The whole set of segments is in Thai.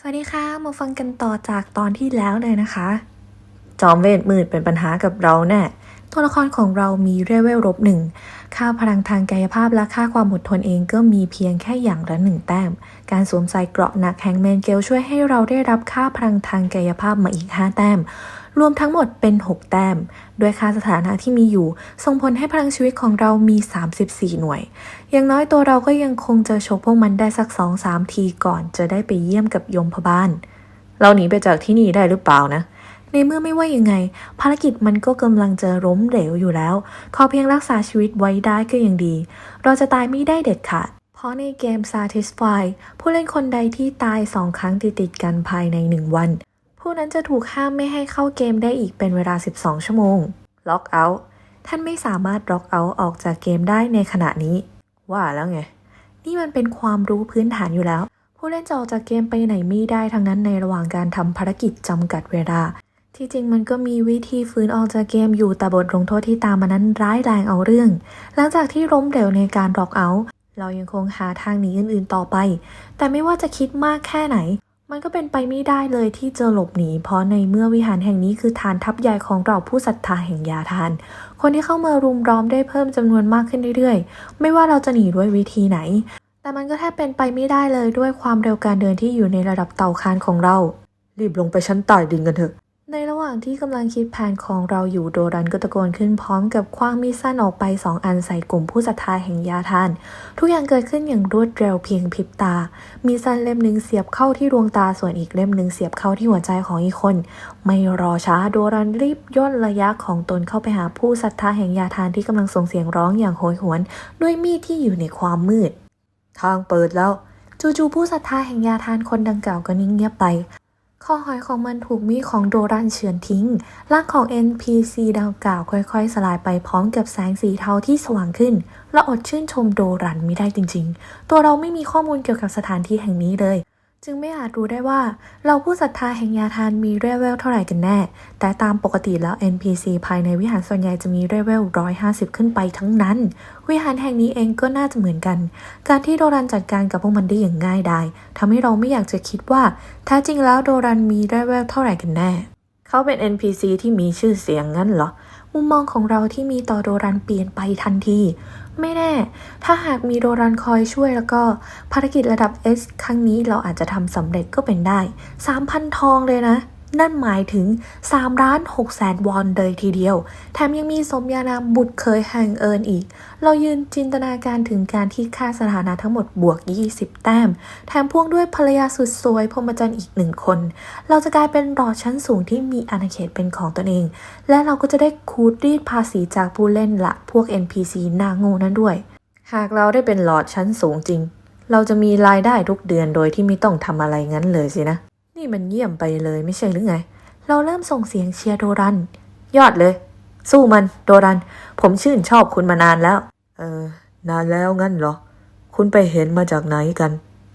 สวัสดีค่ะ มาฟังกันต่อจากตอนที่แล้วเลยนะคะ จอมเวทมืดเป็นปัญหากับเราแน่ตัวละครของเรามีเรเวลลบหนึ่ง ค่าพลังทางกายภาพและค่าความอดทนเองก็มีเพียงแค่อย่างละหนึ่งแต้ม การสวมใส่เกราะหนักแฮงแมนเกลช่วยให้เราได้รับค่าพลังทางกายภาพมาอีก 5 แต้ม รวมทั้งหมดเป็น 6 แต้ม ด้วยค่าสถานะที่มีอยู่ ส่งผลให้พลังชีวิตของเรามี 34 หน่วย อย่างน้อยตัวเราก็ยังคงจอชกพวกมันได้สัก 2-3 ทีก่อนจะได้ไปเยี่ยมกับยมพบาลเราหนีไปจากที่นี่ได้หรือเปล่านะในเมื่อไม่ว่ายังไง ภารกิจมันก็กำลังจะล้มเหลวอยู่แล้ว ขอเพียงรักษาชีวิตไว้ได้ก็ยังดี เราจะตายไม่ได้เด็ดขาด เพราะในเกม Satisfy ผู้เล่นคนใดที่ตายสองครั้งติดติดกันภายในหนึ่งวัน ผู้นั้นจะถูกห้ามไม่ให้เข้าเกมได้อีกเป็นเวลา 12 ชั่วโมง ล็อกเอาท์ท่านไม่สามารถล็อกเอาท์ออกจากเกมได้ในขณะนี้ ว่าแล้วไง นี่มันเป็นความรู้พื้นฐานอยู่แล้ว ผู้เล่นจะออกจากเกมไปไหนไม่ได้ทั้งนั้นในระหว่างการทำภารกิจจำกัดเวลา ที่จริงมันก็มีวิธีฟื้นออกจากเกมอยู่แต่บทลงโทษที่ตามมานั้นร้ายแรงเอาเรื่อง หลังจากที่ล้มเหลวในการล็อกเอาท์เรายังคงหาทางหนีอื่น ๆ ต่อไป แต่ไม่ว่าจะคิดมากแค่ไหน มันก็เป็นไปไม่ได้เลยที่จะหลบหนี เพราะในเมื่อวิหารแห่งนี้คือฐานทัพใหญ่ของเราผู้ศรัทธาแห่งยาทาน คนที่เข้ามารุมร้อมได้เพิ่มจำนวนมากขึ้นเรื่อยๆ ไม่ว่าเราจะหนีด้วยวิธีไหน แต่มันก็แทบเป็นไปไม่ได้เลยด้วยความเร็วการเดินที่อยู่ในระดับเต่าคานของเรา รีบลงไปชั้นใต้ดินกันเถอะ ในระหว่างที่กำลังคิดแผนของเราอยู่โดรันก็ตะโกนขึ้นพร้อมกับคว้างมีดสั้นออกไปสองอันใส่กลุ่มผู้ศรัทธาแห่งยาทาน ทุกอย่างเกิดขึ้นอย่างรวดเร็วเพียงพริบตา มีสั้นเล่มหนึ่งเสียบเข้าที่ดวงตาส่วนอีกเล่มหนึ่งเสียบเข้าที่หัวใจของอีกคน ไม่รอช้าโดรันรีบย่นระยะของตนเข้าไปหาผู้ศรัทธาแห่งยาทานที่กำลังส่งเสียงร้องอย่างโหยหวน ด้วยมีดที่อยู่ในความมืด ทางเปิดแล้ว จู่ๆผู้ศรัทธาแห่งยาทานคนดังกล่าวก็นิ่งเงียบไป ข้อหอยของมันถูกมีดของโดรันเฉือนทิ้งร่างของ NPC ดังกล่าวค่อยๆ สลายไปพร้อมกับแสงสีเทาที่สว่างขึ้น เราอดชื่นชมโดรันไม่ได้จริงๆ ตัวเราไม่มีข้อมูลเกี่ยวกับสถานที่แห่งนี้เลย จึงไม่อาจรู้ได้ว่าเราผู้ศรัทธาแห่งยาทานมีเรเวลเท่าไหร่กันแน่ แต่ตามปกติแล้ว NPC ภายในวิหารส่วนใหญ่จะมีเรเวล 150 ขึ้นไปทั้งนั้น วิหารแห่งนี้เองก็น่าจะเหมือนกัน การที่โดรันจัดการกับพวกมันได้อย่างง่ายดายทำให้เราไม่อยากจะคิดว่าแท้จริงแล้วโดรันมีเรเวลเท่าไหร่กันแน่ เขาเป็น NPC ที่มีชื่อเสียงงั้นเหรอมุมมองของเราที่มีต่อโดรันเปลี่ยนไปทันที ไม่แน่ ถ้าหากมีโดรันคอยช่วยแล้วก็ภารกิจระดับ S ครั้งนี้เราอาจจะทำสำเร็จก็เป็นได้ 3,000 ทองเลยนะ นั่นหมายถึง3ล้าน6แสนวอนเลยทีเดียว แถมยังมีสมญานามบุตรเคยแห่งเอิญอีก เรายืนจินตนาการถึงการที่ค่าสถานะทั้งหมดบวก 20 แต้ม แถมพ่วงด้วยภรรยาสุดสวยพรหมจรรย์อีกหนึ่งคน เราจะกลายเป็นหลอชั้นสูงที่มีอาณาเขตเป็นของตนเอง และเราก็จะได้คูดรีดภาษีจากผู้เล่นละพวก NPC หนาโง่นั้นด้วย หากเราได้เป็นหลอดชั้นสูงจริง เราจะมีรายได้ทุกเดือนโดยที่ไม่ต้องทำอะไรงั้นเลยสินะ นี่มันเยี่ยมไปเลยไม่ใช่หรือไง เราเริ่มส่งเสียงเชียร์โดรัน ยอดเลย สู้มันโดรัน ผมชื่นชอบคุณมานานแล้ว เออ นานแล้วงั้นเหรอ คุณไปเห็นมาจากไหนกัน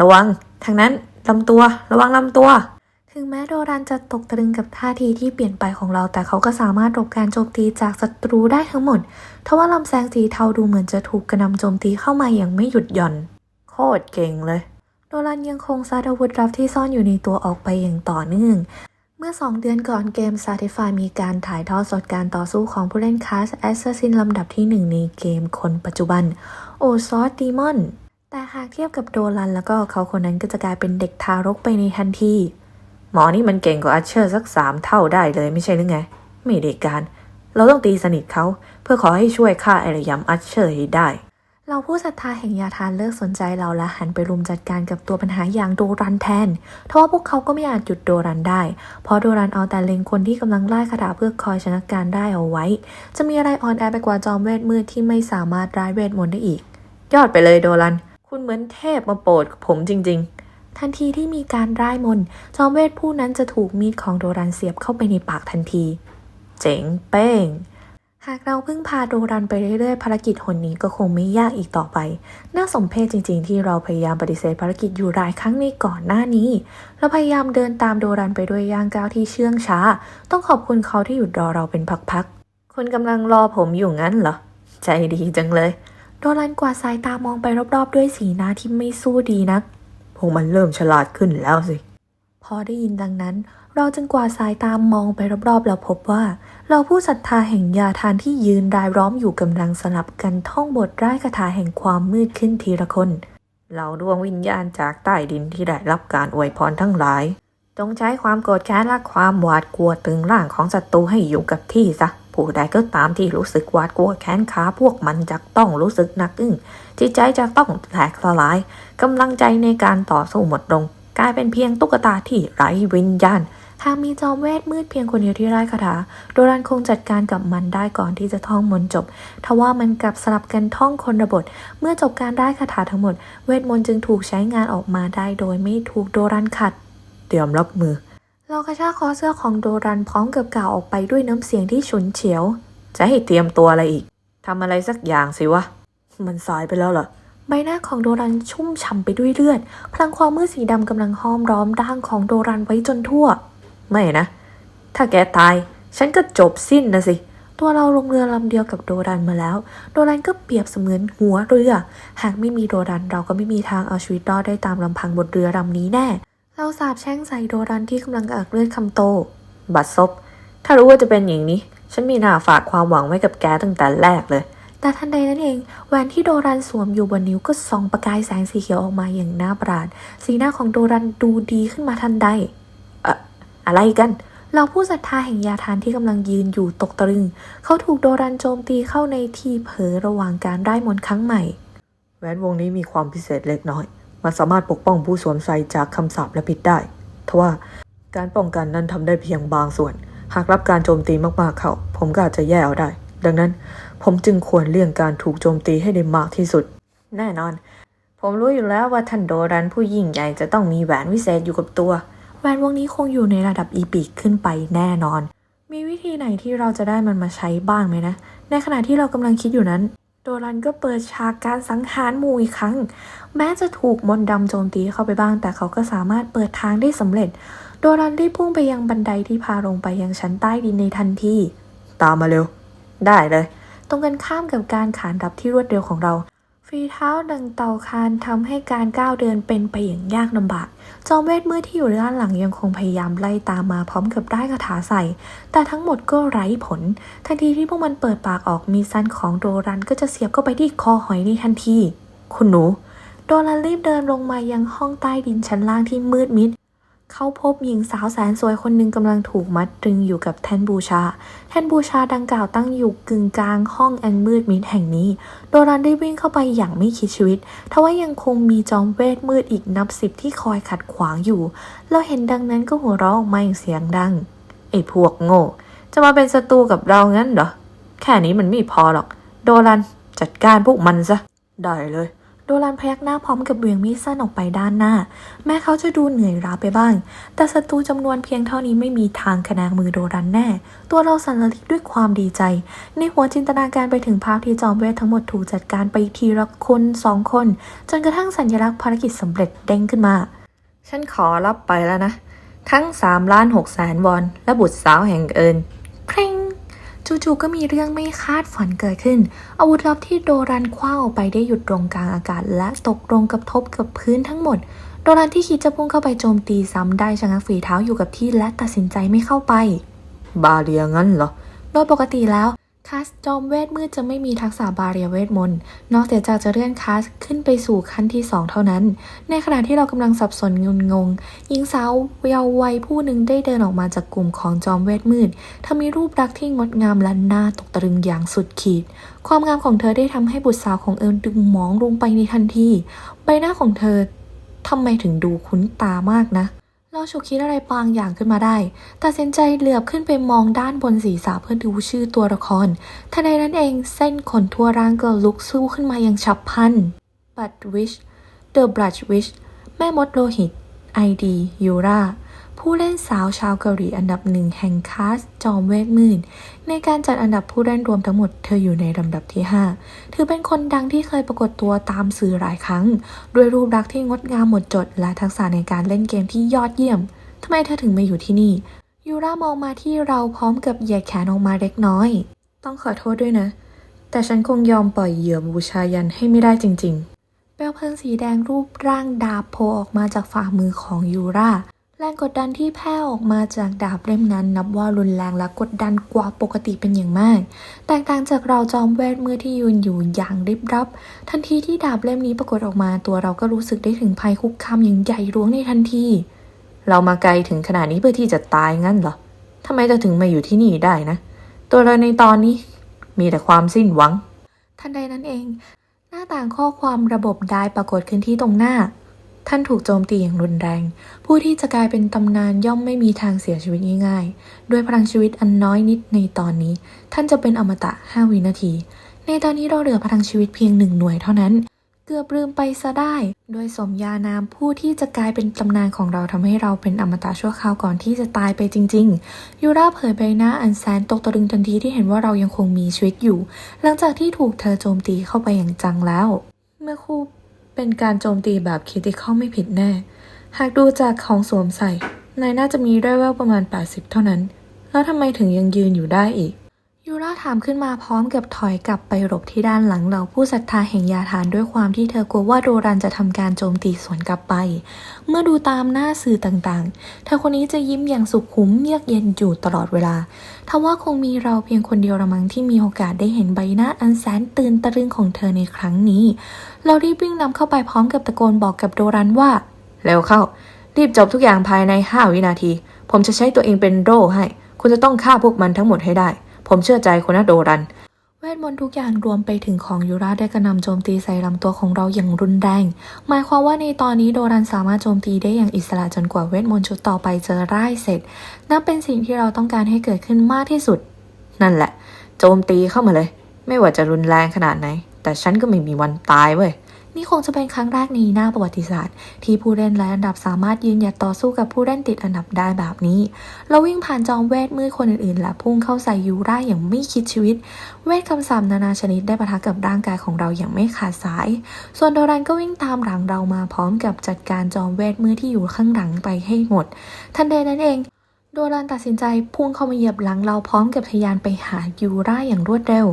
ระวัง ทางนั้นลำตัว ระวังลำตัว ถึงแม้โดรันจะตกตะลึงกับท่าทีที่เปลี่ยนไปของเรา แต่เขาก็สามารถหลบการโจมตีจากศัตรูได้ทั้งหมด ทว่าลำแสงสีเทาดูเหมือนจะถูกกระนำโจมตีเข้ามาอย่างไม่หยุดหย่อน โคตรเก่งเลย โดรันยังคงซัดอาวุธลับที่ซ่อนอยู่ในตัวออกไปอย่างต่อเนื่อง เมื่อ 2 เดือนก่อนเกม Certify มีการถ่ายทอดสดการต่อสู้ของผู้เล่นคาส Assassin ลำดับที่ 1 ในเกมคนปัจจุบันโอซอสดีมอน แต่หากเทียบกับโดรันแล้วก็เขาคนนั้นก็จะกลายเป็นเด็กทารกไปในทันที หมอนี่มันเก่งกว่าอัชเชอร์สักสามเท่าได้เลยไม่ใช่หรือไง ไม่ได้การ เราต้องตีสนิทเขาเพื่อขอให้ช่วยฆ่าไอระยำอัชเชอร์ให้ได้ เราผู้ศรัทธาแห่งยาทานเลิกสนใจเราและหันไปรุมจัดการกับตัวปัญหาอย่างโดรันแทน ทว่าพวกเขาก็ไม่อาจหยุดโดรันได้ เพราะโดรันเอาแต่เล็งคนที่กำลังไล่คาถาเพื่อคอยชนะการได้เอาไว้ จะมีอะไรอ่อนแอไปกว่าจอมเวทมืดที่ไม่สามารถร้ายเวทมนต์ได้อีก ยอดไปเลยโดรัน คุณเหมือนเทพมาโปรดผมจริง ๆ ทันทีที่มีการร่ายมนต์จอมเวทผู้นั้นจะถูกมีดของโดรันเสียบเข้าไปในปากทันที เจ๋งเป้ง หากเราพึ่งพาโดรันไปเรื่อยๆ ภารกิจหนนี้ก็คงไม่ยากอีกต่อไป น่าสมเพชจริง ๆ ที่เราพยายามปฏิเสธภารกิจอยู่หลายครั้งในก่อนหน้านี้ เราพยายามเดินตามโดรันไปด้วยย่างก้าวที่เชื่องช้า ต้องขอบคุณเขาที่หยุดรอเราเป็นพักๆคุณกำลังรอผมอยู่งั้นเหรอ ใจดีจังเลย โดรันกวาดสายตามองไปรอบๆ ด้วยสีหน้าที่ไม่สู้ดีนัก พวกมันเริ่มฉลาดขึ้นแล้วสิ พอได้ยินดังนั้น เราจึงกวาดสายตามมองไปรอบๆ แล้วพบว่า เราผู้ศรัทธาแห่งยาทานที่ยืนรายล้อมอยู่กำลังสลับกันท่องบทร่ายคาถาแห่งความมืดขึ้นทีละคนเหล่าดวงวิญญาณจากใต้ดินที่ได้รับการอวยพรทั้งหลาย จงใช้ความโกรธแค้นและความหวาดกลัวตึงร่างของศัตรูให้อยู่กับที่ซะผู้ใดก็ตามที่รู้สึกหวาดกลัวแค้นขาพวกมันจะต้องรู้สึกหนักอึ้งจิตใจจะต้องแตกสลายกำลังใจในการต่อสู้หมดลง กลายเป็นเพียงตุ๊กตาที่ไร้วิญญาณหากมีจอมเวทมืดเพียงคนเดียวที่ไร้คาถา โดรันคงจัดการกับมันได้ก่อนที่จะท่องมนต์จบ ทว่ามันกลับสลับกันท่องคนระบท เมื่อจบการได้คาถาทั้งหมด เวทมนต์จึงถูกใช้งานออกมาได้โดยไม่ถูกโดรันขัด เตรียมรับมือ เรากระชากคอเสื้อของโดรันพร้อมกับกล่าวออกไปด้วยน้ำเสียงที่ฉุนเฉียว จะให้เตรียมตัวอะไรอีก ทำอะไรสักอย่างสิวะ มันสายไปแล้วเหรอ ใบหน้าของโดรันชุ่มฉ่ำไปด้วยเลือด พลังความมืดสีดำกำลังห้อมล้อมร่างของโดรันไว้จนทั่ว ไม่นะ ถ้าแกตาย ฉันก็จบสิ้นนะสิ ตัวเราลงเรือลำเดียวกับโดรันมาแล้ว โดรันก็เปรียบเสมือนหัวเรือ หากไม่มีโดรันเราก็ไม่มีทางเอาชีวิตรอดได้ตามลำพังบนเรือลำนี้แน่ เราสาบแช่งใส่โดรันที่กำลังอักเลือดคำโต บัดซบ ถ้ารู้ว่าจะเป็นอย่างนี้ ฉันมีหน้าฝากความหวังไว้กับแกตั้งแต่แรกเลย แต่ทันใดนั้นเองแหวนที่โดรันสวมอยู่บนนิ้วก็ส่องประกายแสงสีเขียวออกมาอย่างน่าประหลาด สีหน้าของโดรันดูดีขึ้นมาทันใด เอะอะไรกันเราผู้ศรัทธาแห่งยาทานที่กำลังยืนอยู่ตกตะลึง เขาถูกโดรันโจมตีเข้าในที่เผลอระหว่างการได้มนครั้งใหม่ แหวนวงนี้มีความพิเศษเล็กน้อย มันสามารถปกป้องผู้สวมใส่จากคำสาปและพิษได้ ทว่าการป้องกันนั้นทำได้เพียงบางส่วน หากรับการโจมตีมากๆ เขา ผมก็อาจจะแย่เอาได้ ดังนั้น ผมจึงควรเลี่ยงการถูกโจมตีให้ได้มากที่สุด แน่นอน ผมรู้อยู่แล้วว่าท่านโดรันผู้ยิ่งใหญ่จะต้องมีแหวนวิเศษอยู่กับตัว แหวนวงนี้คงอยู่ในระดับอีปีกขึ้นไปแน่นอน มีวิธีไหนที่เราจะได้มันมาใช้บ้างไหมนะ ในขณะที่เรากำลังคิดอยู่นั้น โดรันก็เปิดฉากการสังหารหมู่อีกครั้ง แม้จะถูกมนต์ดำโจมตีเข้าไปบ้าง แต่เขาก็สามารถเปิดทางได้สำเร็จ โดรันรีบพุ่งไปยังบันไดที่พาลงไปยังชั้นใต้ดินในทันที ตามมาเร็ว ได้เลย ตรงกันข้ามกับการขานรับที่รวดเร็วของเราฝีเท้าดังเต่าคานทำให้การก้าวเดินเป็นไปอย่างยากลำบาก จอมเวทมืดที่อยู่ด้านหลังยังคงพยายามไล่ตามมาพร้อมกับได้คาถาใส่ แต่ทั้งหมดก็ไร้ผล ทันทีที่พวกมันเปิดปากออกมีสั้นของโดรันก็จะเสียบเข้าไปที่คอหอยในทันที คุณหนู โดรันรีบเดินลงมายังห้องใต้ดินชั้นล่างที่มืดมิด เขาพบหญิงสาวแสนสวยคนหนึ่งกำลังถูกมัดตรึงอยู่กับแท่นบูชา แท่นบูชาดังกล่าวตั้งอยู่กึ่งกลางห้องอันมืดมิดแห่งนี้ โดรันได้วิ่งเข้าไปอย่างไม่คิดชีวิต ทว่ายังคงมีจอมเวทมืดอีกนับสิบที่คอยขัดขวางอยู่ เราเห็นดังนั้นก็หัวเราะออกมาอย่างเสียงดัง ไอ้พวกโง่ จะมาเป็นศัตรูกับเรางั้นเหรอ แค่นี้มันไม่พอหรอก โดรันจัดการพวกมันซะ ได้เลย โดรันพยักหน้าพร้อมกับเวียงมีดสั้นออกไปด้านหน้า แม้เขาจะดูเหนื่อยล้าไปบ้าง แต่ศัตรูจำนวนเพียงเท่านี้ไม่มีทางขนางมือโดรันแน่ ตัวเราสั่นระลิกด้วยความดีใจ ในหัวจินตนาการไปถึงภาพที่จอมเวททั้งหมดถูกจัดการไปทีละคนสองคน จนกระทั่งสัญลักษณ์ภารกิจสำเร็จเด้งขึ้นมา ฉันขอรับไปแล้วนะ ทั้ง3ล้าน6แสนวอน และบุตรสาวแห่งเอิญเพลง จู่ๆก็มีเรื่องไม่คาดฝันเกิดขึ้น อาวุธลับที่โดรันคว้างออกไปได้หยุดตรงกลางอากาศ และตกลงกับทบกับพื้นทั้งหมด โดรันที่คิดจะพุ่งเข้าไปโจมตีซ้ำได้ชะงักฝีเท้าอยู่กับที่และตัดสินใจไม่เข้าไป บาเรียงั้นเหรอ โดยปกติแล้ว คัสจอมเวทมืดจะไม่มีทักษะบาเรียเวทมนต์ นอกจากจะเลื่อนคัสขึ้นไปสู่ขั้นที่ 2 เท่านั้น ในขณะที่เรากำลังสับสนงุนงง หญิงสาวเยาว์วัยผู้หนึ่งได้เดินออกมาจากกลุ่มของจอมเวทมืดเธอมีรูปลักษณ์ที่งดงามและน่าตกตะลึงอย่างสุดขีด ความงามของเธอได้ทำให้บุตรสาวของเอิญดึงมองลงไปในทันที ใบหน้าของเธอทำไมถึงดูคุ้นตามากนะ เราฉุกคิดอะไรบางอย่างขึ้นมาได้ ตัดสินใจเหลือบขึ้นไปมองด้านบนศีรษะเพื่อดูชื่อตัวละครทันใดนั้นเองเส้นขนทั่วร่างก็ลุกสู้ขึ้นมาอย่างฉับพลันบัตวิชเดอะบลัชวิชแม่มดโลหิตไอดียูรา ผู้เล่นสาวชาวเกาหลีอันดับหนึ่งแห่งคาสจอมเวทมืดในการจัดอันดับผู้เล่นรวมทั้งหมดเธออยู่ในลำดับที่ 5 ถือเป็นคนดังที่เคยปรากฏตัวตามสื่อหลายครั้ง ด้วยรูปลักษณ์ที่งดงามหมดจด และทักษะในการเล่นเกมที่ยอดเยี่ยมทำไมเธอถึงมาอยู่ที่นี่ ยูรามองมาที่เราพร้อมกับเหยียดแขนออกมาเล็กน้อย ต้องขอโทษด้วยนะ แต่ฉันคงยอมปล่อยเหยื่อบูชายันให้ไม่ได้จริง ๆ เปลวเพลิงสีแดงรูปร่างดาบโผล่ออกมาจากฝ่ามือของยูรา แรงกดดันที่แผ่ออกมาจากดาบเล่มนั้น นับว่ารุนแรงและกดดันกว่าปกติเป็นอย่างมาก แตกต่างจากเราจอมเวทมือที่ยืนอยู่อย่างริบรับ ทันทีที่ดาบเล่มนี้ปรากฏออกมาตัวเราก็รู้สึกได้ถึงภัยคุกคามอย่างใหญ่หลวงในทันที เรามาไกลถึงขนาดนี้เพื่อที่จะตายงั้นเหรอทำไมจะถึงมาอยู่ที่นี่ได้นะ ตัวเราในตอนนี้มีแต่ความสิ้นหวัง ทันใดนั้นเอง หน้าต่างข้อความระบบได้ปรากฏขึ้นที่ตรงหน้า ท่านถูกโจมตีอย่างรุนแรง ผู้ที่จะกลายเป็นตำนานย่อมไม่มีทางเสียชีวิตง่ายๆ ด้วยพลังชีวิตอันน้อยนิดในตอนนี้ ท่านจะเป็นอมตะ 5 วินาที ในตอนนี้เราเหลือพลังชีวิตเพียงหนึ่งหน่วยเท่านั้น เกือบลืมไปซะได้ โดยสมญานามผู้ที่จะกลายเป็นตำนานของเราทำให้เราเป็นอมตะชั่วคราวก่อนที่จะตายไปจริง ๆ ยูราเผยใบหน้าอันแสนตกตะลึงทันทีที่เห็นว่าเรายังคงมีชีวิตอยู่ หลังจากที่ถูกเธอโจมตีเข้าไปอย่างจังแล้ว เมื่อคู่ เป็นการโจมตีแบบคิดที่เข้าไม่ผิดแน่ หากดูจากของสวมใส่ นายน่าจะมีได้แววประมาณ 80 เท่านั้น แล้วทำไมถึงยังยืนอยู่ได้อีก ยูราถามขึ้นมาพร้อมกับถอยกลับไปหลบที่ด้านหลังเหล่าผู้ศรัทธาแห่งยาทานด้วยความที่เธอกลัวว่าโดรันจะทำการโจมตีสวนกลับไป เมื่อดูตามหน้าสื่อต่างๆ เธอคนนี้จะยิ้มอย่างสุขุมเยือกเย็นอยู่ตลอดเวลาทว่าคงมีเราเพียงคนเดียวละมั้งที่มีโอกาสได้เห็นใบหน้าอันแสนตื่นตะลึงของเธอในครั้งนี้ เรารีบวิ่งนำเข้าไปพร้อมกับตะโกนบอกกับโดรันว่าเร็วเข้า รีบจบทุกอย่างภายใน5วินาที ผมจะใช้ตัวเองเป็นโร่ให้ คุณจะต้องฆ่าพวกมันทั้งหมดให้ได้ ผมเชื่อใจคุณนะโดรัน เวทมนต์ทุกอย่างรวมไปถึงของยูราได้กระนำโจมตีใส่ลำตัวของเราอย่างรุนแรง หมายความว่าในตอนนี้โดรันสามารถโจมตีได้อย่างอิสระจนกว่าเวทมนต์ชุดต่อไปจะร่ายเสร็จ นับเป็นสิ่งที่เราต้องการให้เกิดขึ้นมากที่สุด นั่นแหละ โจมตีเข้ามาเลย ไม่ว่าจะรุนแรงขนาดไหน แต่ฉันก็ไม่มีวันตายเว้ย นี่คงจะเป็นครั้งแรกในหน้าประวัติศาสตร์ ที่ผู้เล่นและอันดับสามารถยืนหยัดต่อสู้กับผู้เล่นติดอันดับได้แบบนี้เราวิ่งผ่านจอมเวทมืดคนอื่นๆ และพุ่งเข้าใส่ยูราอย่างไม่คิดชีวิต เวทคำสาปนานาชนิดได้ปะทะกับร่างกายของเราอย่างไม่ขาดสาย ส่วนโดรันก็วิ่งตามหลังเรามาพร้อมกับจัดการจอมเวทมืดที่อยู่ข้างหลังไปให้หมด ทันใดนั้นเองโดรันตัดสินใจพุ่งเข้ามาเหยียบหลังเราพร้อมกับทยานไปหายูราอย่างรวดเร็ว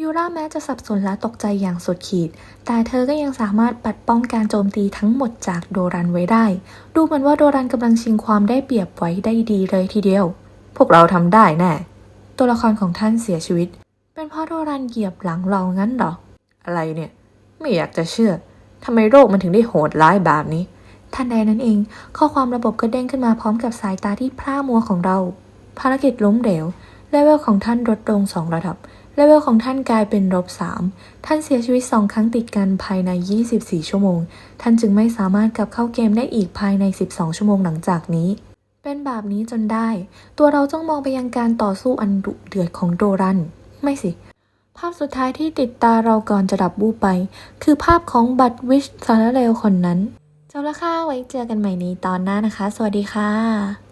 ยูราแม้จะสับสนและตกใจอย่างสุดขีด แต่เธอก็ยังสามารถปัดป้องการโจมตีทั้งหมดจากโดรันไว้ได้ ดูเหมือนว่าโดรันกำลังชิงความได้เปรียบไว้ได้ดีเลยทีเดียว พวกเราทำได้แน่ ตัวละครของท่านเสียชีวิต เป็นเพราะโดรันเหยียบหลังเรางั้นหรอ อะไรเนี่ย ไม่อยากจะเชื่อ ทำไมโรคมันถึงได้โหดร้ายแบบนี้ทันใดนั้นเอง ข้อความระบบก็เด้งขึ้นมาพร้อมกับสายตาที่พร่ามัวของเรา ภารกิจล้มเหลว เลเวลของท่านลดลงสองระดับ เลเวลของท่านกลายเป็นลบ3ท่านเสียชีวิต 2 ครั้งติดกันภายใน 24 ชั่วโมง ท่านจึงไม่สามารถกลับเข้าเกมได้อีกภายใน 12 ชั่วโมงหลังจากนี้ เป็นแบบนี้จนได้ ตัวเราต้องมองไปยังการต่อสู้อันดุเดือดของโดรัน ไม่สิ ภาพสุดท้ายที่ติดตาเราก่อนจะดับบูไป คือภาพของบัตวิชซาร์เรลคนนั้นจบแล้วค่ะไว้เจอกันใหม่ในตอนหน้านะคะ สวัสดีค่ะ